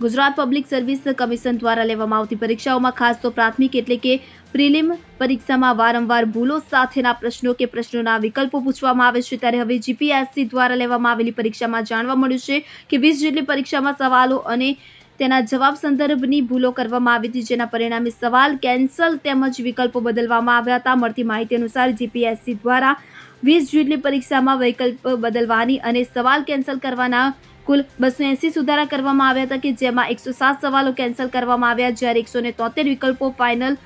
Gujarat public service commission દ્વારા લેવામાં આવતી પરીક્ષાઓમાં ખાસ તો પ્રાથમિક એટલે કે પ્રિલિમ પરીક્ષામાં વારંવાર ભૂલો સાથેના પ્રશ્નો કે પ્રશ્નોના વિકલ્પો પૂછવામાં આવે છે. ત્યારે હવે જીપીએસસી દ્વારા લેવામાં આવેલી પરીક્ષામાં જાણવા મળ્યું છે કે વીસ જેટલી પરીક્ષામાં સવાલો અને તેના જવાબ સંદર્ભની ભૂલો કરવામાં આવી હતી, જેના પરિણામે સવાલ કેન્સલ તેમજ વિકલ્પો બદલવામાં આવ્યા હતા. મળતી માહિતી અનુસાર જીપીએસસી દ્વારા વીસ જેટલી પરીક્ષામાં વિકલ્પ બદલવાની અને સવાલ કેન્સલ કરવાના કુલ બસો એંસી સુધારા કરવામાં આવ્યા હતા કે જેમાં એકસો સાત સવાલો કેન્સલ કરવામાં આવ્યા, જ્યારે એકસો ને તોતેર વિકલ્પો ફાઇનલ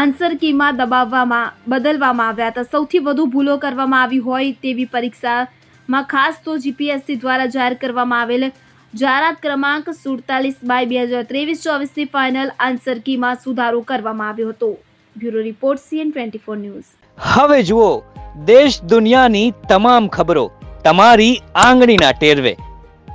આન્સર કીમાં દબાવવામાં, બદલવામાં આવ્યા હતા. સૌથી વધુ ભૂલો કરવામાં આવી હોય તેવી પરીક્ષામાં ખાસ તો જીપીએસસી દ્વારા જાહેર કરવામાં આવેલ જાહેરાત ક્રમાંક સુડતાલીસ બાય બે હજાર ત્રેવીસ ચોવીસની ફાઇનલ આન્સર કીમાં સુધારો કરવામાં આવ્યો હતો. Bureau report CN twenty four news. હવે જુઓ, દેશ દુનિયાની તમામ ખબરો તમારી આંગળીના ટેરવે.